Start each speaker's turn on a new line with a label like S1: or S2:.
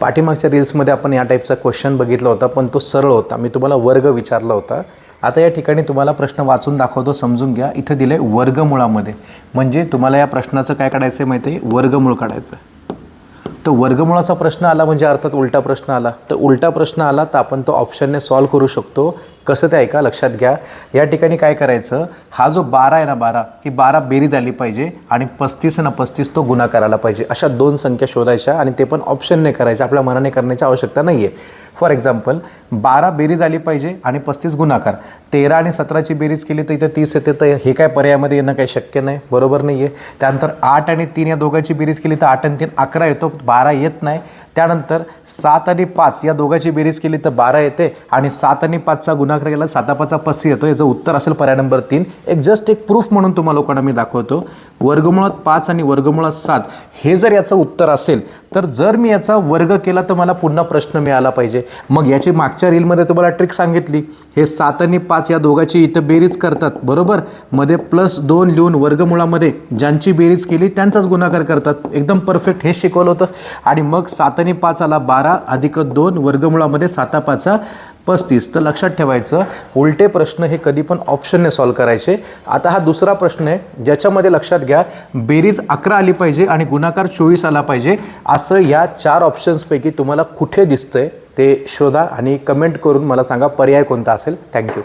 S1: पाठीमागच्या रील्समध्ये आपण या टाईपचा क्वेश्चन बघितला होता पण तो सरळ होता. मी तुम्हाला वर्ग विचारला होता. आता या ठिकाणी तुम्हाला प्रश्न वाचून दाखवतो समजून घ्या. इथं दिलं आहे वर्गमुळामध्ये. म्हणजे तुम्हाला या प्रश्नाचं काय काढायचं आहे माहिती आहे वर्गमूळ काढायचं. आहे तर वर्गमुळाचा प्रश्न आला म्हणजे अर्थात उलटा प्रश्न आला. तर उलटा प्रश्न आला तर आपण तो ऑप्शनने सॉल्व करू शकतो. कसं ते ऐका लक्षात घ्या. या ठिकाणी काय करायचं हा जो बारा आहे ना बारा ही बारा बेरीज आली पाहिजे आणि पस्तीस आहे ना पस्तीस तो गुन्हा करायला पाहिजे. अशा दोन संख्या शोधायच्या आणि ते पण ऑप्शनने करायच्या आपल्या मनाने करण्याची आवश्यकता नाही आहे फॉर एक्झाम्पल बारा बेरीज आली पाहिजे आणि पस्तीस गुणाकार तेरा आणि सतराची बेरीज केली तर इथं तीस येते तर हे काय पर्यायामध्ये येणं काही शक्य नाही बरोबर नाही आहे त्यानंतर आठ आणि तीन या दोघांची बेरीज केली तर आठ आणि तीन अकरा येतो बारा येत नाही. त्यानंतर सात आणि पाच या दोघांची बेरीज केली तर बारा येते आणि सात आणि पाचचा गुन्हा केला गेला सातापाचा पस्तीस येतो याचं उत्तर असेल पर्याय नंबर तीन. एक जस्ट एक प्रूफ म्हणून तुम्हाला लोकांना मी दाखवतो. वर्गमुळात पाच आणि वर्गमुळात सात. हे जर याचं उत्तर असेल तर जर मी याचा वर्ग केला तर मला पुन्हा प्रश्न मिळाला पाहिजे. मग याची मागच्या रीलमध्ये तुम्हाला ट्रिक सांगितली. हे सात आणि पाच या दोघाची इथं बेरीज करतात. बरोबर? मध्ये प्लस दोन लिहून वर्गमुळामध्ये ज्यांची बेरीज केली त्यांचाच गुणाकार करतात. एकदम परफेक्ट हे शिकवलं होतं. आणि मग सात आणि पाच आला बारा अधिक दोन वर्गमुळामध्ये साता पाचा पस्तीस तर लक्षात ठेवायचं उलटे प्रश्न हे कधी पण ऑप्शनने सॉल्व करायचे. आता हा दुसरा प्रश्न आहे ज्याच्यामध्ये लक्षात घ्या बेरीज अकरा आली पाहिजे आणि गुणाकार चोवीस आला पाहिजे. असं या चार ऑप्शन्सपैकी तुम्हाला कुठे दिसतंय ते शोधा आणि कमेंट करून मला सांगा पर्याय कोणता असेल? थँक्यू